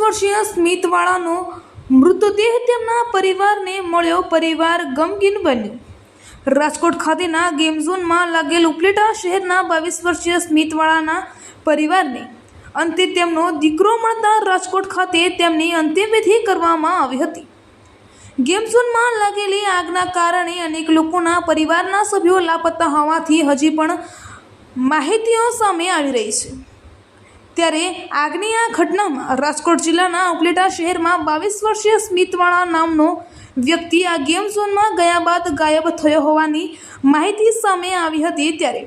વર્ષીય સ્મિતવાળાનો મૃતદેહ તેમના પરિવારને મળ્યો. પરિવાર ગમગીન બન્યો. રાજકોટ ખાતેના ગેમ ઝોનમાં લાગેલ ઉપલેટા શહેરના બાવીસ વર્ષીય સ્મિતવાળાના પરિવારને અંતે તેમનો દીકરો મળતા રાજકોટ ખાતે તેમની અંત્યવિધિ કરવામાં આવી હતી. ગેમ ઝોનમાં લાગેલી આગના કારણે અનેક લોકોના પરિવારના સભ્યો લાપતા હોવાથી હજી પણ માહિતીઓ સામે આવી રહી છે. ત્યારે આગની આ ઘટનામાં રાજકોટ જિલ્લાના ઉપલેટા શહેરમાં બાવીસ વર્ષીય સ્મિતવાળા નામનો વ્યક્તિ આ ગેમ ઝોનમાં ગયા બાદ ગાયબ થયો હોવાની માહિતી સામે આવી હતી ત્યારે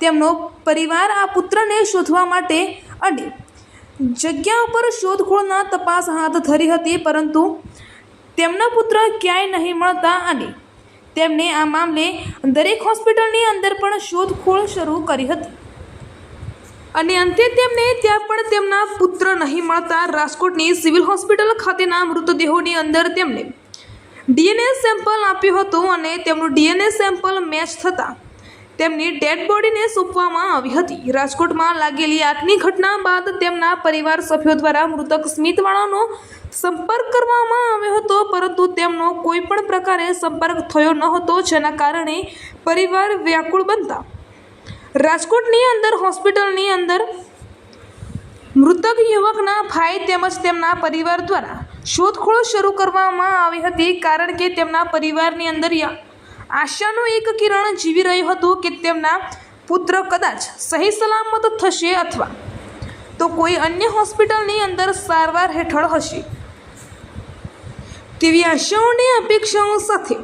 તેમનો પરિવાર આ પુત્રને શોધવા માટે અને જગ્યા ઉપર શોધખોળના તપાસ હાથ ધરી હતી, પરંતુ તેમના પુત્ર ક્યાંય નહીં મળતા અને તેમણે આ મામલે દરેક હોસ્પિટલની અંદર પણ શોધખોળ શરૂ કરી હતી. અને અંતે તેમને ત્યાં પણ તેમના પુત્ર નહીં મળતા રાજકોટની સિવિલ હોસ્પિટલ ખાતેના મૃતદેહોની અંદર તેમને ડીએનએ સેમ્પલ આપ્યું હતું અને તેમનું ડીએનએ સેમ્પલ મેચ થતાં તેમની ડેડ બોડીને સોંપવામાં આવી હતી. રાજકોટમાં લાગેલી આગની ઘટના બાદ તેમના પરિવાર સભ્યો દ્વારા મૃતક સ્મિતવાળાનો સંપર્ક કરવામાં આવ્યો હતો, પરંતુ તેમનો કોઈ પણ પ્રકારે સંપર્ક થયો ન હતો જેના કારણે પરિવાર વ્યાકુળ બનતા રાજકોટની અંદર, હોસ્પિટલની અંદર મૃતક યુવકના ભાઈ તેમજ તેમના પરિવાર દ્વારા શોધખોળ શરૂ કરવામાં આવી હતી કારણ કે તેમના પરિવારની અંદર આશાનું એક કિરણ જીવી રહ્યું હતું કે તેમના પુત્ર કદાચ સહી સલામત થશે અથવા તો કોઈ અન્ય હોસ્પિટલની અંદર સારવાર હેઠળ હશે. તેવી આશાઓની અપેક્ષાઓ સાથે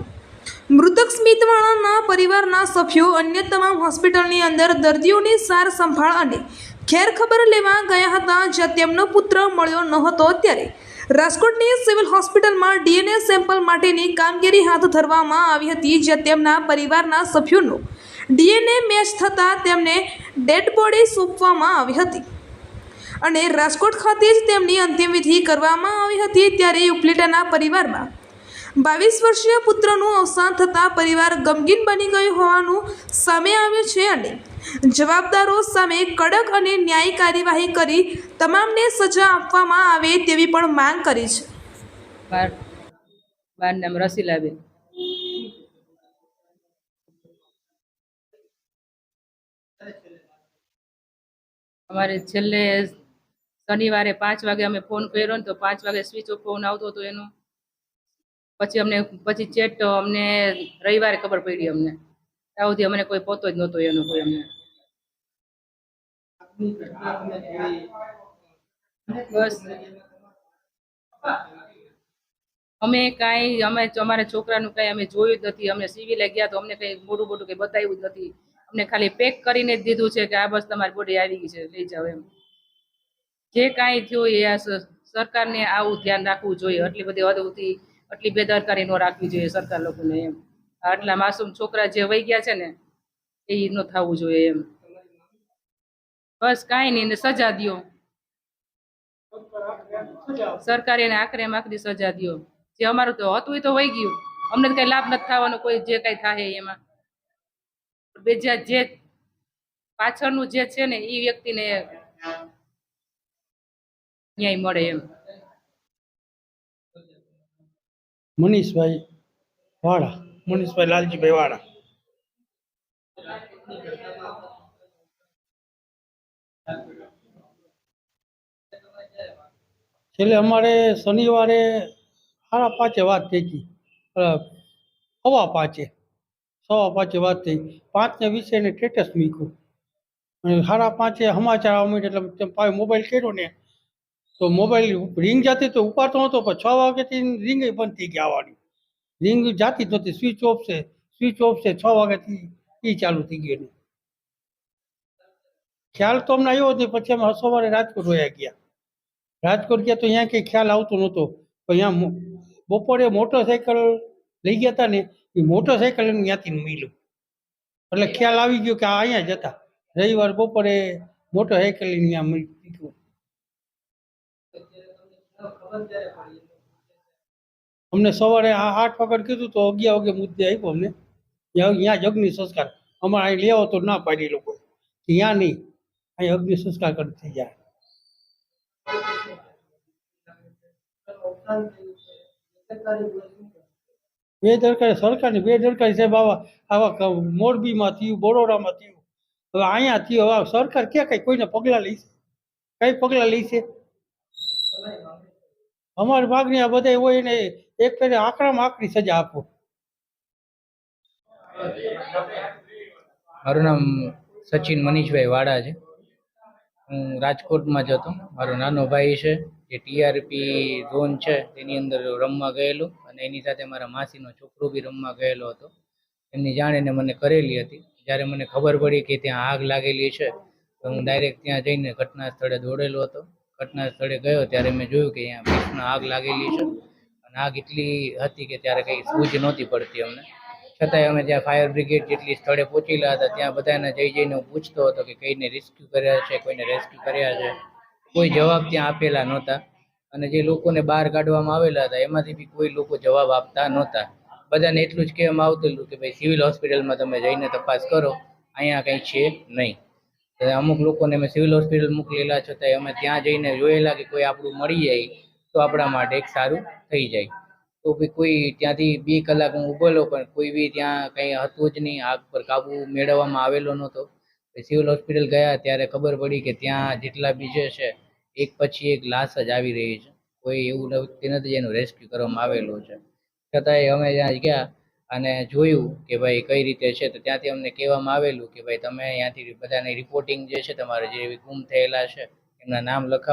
મૃતક સ્મિતવાળાના પરિવારના સભ્યો અન્ય તમામ હોસ્પિટલની અંદર દર્દીઓની સાર સંભાળ અને ખેર ખબર લેવા ગયા હતા, જ્યાં તેમનો પુત્ર મળ્યો ન હતો ત્યારે. રાજકોટની સિવિલ હોસ્પિટલમાં ડીએનએ સેમ્પલ માટેની કામગીરી હાથ ધરવામાં આવી હતી, જ્યાં તેમના પરિવારના સભ્યોનો ડીએનએ મેચ થતાં તેમને ડેડ બોડી સોંપવામાં આવી હતી. અને રાજકોટ ખાતે જ તેમની અંતિમવિધિ કરવામાં આવી હતી, ત્યારે ઉપલેટાના પરિવારમાં બાવીસ વર્ષીય પુત્રનું અવસાન થતાં પરિવાર ગમગીન બની ગયું હોવાનું સામે આવ્યું છે અને જવાબદારો સામે કડક અને ન્યાયી કાર્યવાહી કરી તમામને સજા આપવામાં આવે તેવી પણ માંગ કરી છે. બાર નામ રસીલાબેન. અમારે છેલ્લે શનિવારે પાંચ વાગે અમે ફોન કર્યો ને તો પાંચ વાગે સ્વિચ ઓફ ફોન આવતો હતો એનો. પછી અમને, પછી ચેટ અમને રવિવારે ખબર પડી અમને. ત્યાં અમને કોઈ પોતો જ નહોતો એનો કોઈ અમને. બસ. અમે કાંઈ, અમે અમારા છોકરાનું કાંઈ અમે જોયું જ નથી. અમે સિવિલે ગયા તો અમને કંઈ મોટું મોટું કંઈ બતાવ્યું જ નથી. અમને ખાલી પેક કરીને જ દીધું છે કે આ બસ તમારી બોડી આવી ગઈ છે, લઈ જાઓ એમ. જે કાંઈ થયું એ સરકારને આવું ધ્યાન રાખવું જોઈએ. આટલી બધી હદ સુધી આટલી બેદરકારી ન રાખવી જોઈએ સરકાર લોકોને એમ. આટલા માસૂમ છોકરા જે વહી ગયા છે ને, એ ન થવું જોઈએ એમ. બસ કાંઈ નહીં સજા દો સરકારે એને આખરે આખરી સજા દ્યો. જે અમારું તો હતું, એ તો વહી ગયું. અમને તો કઈ લાભ નથી થવાનો, કોઈ જે કઈ થાય એમાં. બીજા જે પાછળનું જે છે ને એ વ્યક્તિને ન્યાય મળે એમ. મનીષભાઈ વાળા. મનીષભાઈ લાલજીભાઈ વાળા. છેલ્લે અમારે શનિવારે સાડા પાંચે વાત થઈ હતી. સવા પાંચે. સવા પાંચે વાત થઈ. પાંચને વીસે એને સ્ટેટસ મૂક્યું. અને સાડા પાંચે સમાચાર આવવા એટલે મોબાઈલ કર્યો ને તો મોબાઈલ રિંગ જતી તો ઉપાડતો નહોતો પણ છ વાગ્યાથી રિંગ બંધ થઈ ગઈ આવવાની રિંગ જાતી જ નહોતી સ્વિચ ઓફ છે સ્વિચ ઓફ છે, છ વાગ્યાથી એ ચાલુ થઈ ગયું એનું. ખ્યાલ તો અમને આવ્યો હતો પછી અમે સવારે રાજકોટ વયા ગયા. રાજકોટ ગયા તો અહીંયા કંઈ ખ્યાલ આવતો નહોતો. પણ અહીંયા મો- બપોરે મોટરસાઇકલ લઈ ગયા હતા ને, એ મોટરસાઇકલ એને ત્યાંથી મળ્યું. એટલે ખ્યાલ આવી ગયો કે આ અહીંયા જ હતા. રવિવાર બપોરે મોટરસાઇકલ લઈને ત્યાં મૂક્યું અમને સવારે આઠ વખત કીધું તો અગિયાર વાગે મુદ્દે આપ્યો અમને. ત્યાં અગ્નિ સંસ્કાર. અમારે અહીં લેવો તો ના પાડી લોકો ત્યાં નહીં. અહીં અગ્નિ સંસ્કાર કરી થઈ જાય. બે દરકારી સરકારની બે દરકારી સાહેબ, આવા આવા મોરબીમાં થયું, બરોડામાં થયું. હવે અહીંયા થયું, હવે સરકાર ક્યાં કઈ કોઈને પગલાં લઈ કઈ પગલાં લઈ અમારી માગણી આ બધા હોય ને એક ફેરે આકરામાં આકરી સજા આપો. મારું નામ સચિન મનીષભાઈ વાડા છે. હું રાજકોટમાં જ હતો. મારો નાનો ભાઈ છે, જે ટીઆરપી ઝોન છે, તેની અંદર રમવા ગયેલો અને એની સાથે મારા માસીનો છોકરો બી રમવા ગયેલો હતો. એમની જાણ એને મને કરેલી હતી. જ્યારે મને ખબર પડી કે ત્યાં આગ લાગેલી છે, તો હું ડાયરેક્ટ ત્યાં જઈને ઘટના સ્થળે દોડેલો હતો. ઘટના સ્થળે ગયો ત્યારે મેં જોયું કે અહીંયા ભીષણ આગ લાગેલી છે. અને આગ એટલી હતી કે ત્યારે કંઈ સૂઝ નહોતી પડતી અમને. છતાંય અમે જ્યાં ફાયર બ્રિગેડ જેટલી સ્થળે પહોંચેલા હતા, ત્યાં બધાને જઈ જઈને હું પૂછતો હતો કે કઈને રેસ્ક્યુ કર્યા છે, કોઈને રેસ્ક્યુ કર્યા છે. કોઈ જવાબ ત્યાં આપેલા નહોતા. અને જે લોકોને બહાર કાઢવામાં આવેલા હતા, એમાંથી બી કોઈ લોકો જવાબ આપતા નહોતા. બધાને એટલું જ કહેવામાં આવતું કે ભાઈ સિવિલ હોસ્પિટલમાં તમે જઈને તપાસ કરો. અહીંયા કંઈ છે નહીં. અમુક લોકોને અમે સિવિલ હોસ્પિટલ મોકલેલા છતાંય અમે ત્યાં જઈને જોયેલા કે કોઈ આપણું મળી જાય, તો આપણા માટે એક સારું થઈ જાય. તો બી કોઈ ત્યાંથી બે કલાક હું ઉભેલો પણ કોઈ બી ત્યાં કંઈ હતું જ નહીં, આગ પર કાબુ મેળવવામાં આવેલો નહોતો. સિવિલ હોસ્પિટલ ગયા, ત્યારે ખબર પડી કે ત્યાં જેટલા બીજે છે, એક પછી એક લાશ જ આવી રહી છે. કોઈ એવું વ્યક્તિ નથી જેનું રેસ્ક્યુ કરવામાં આવેલું છે. છતાંય અમે ત્યાં ગયા અને જોયું કે ભાઈ કઈ રીતે છે, તો ત્યાંથી અમને કહેવામાં આવેલું કે ભાઈ તમે અહીંયાથી બધાની રિપોર્ટિંગ જે છે, તમારે જે ગુમ થયેલા છે, એમના નામ લખાવો.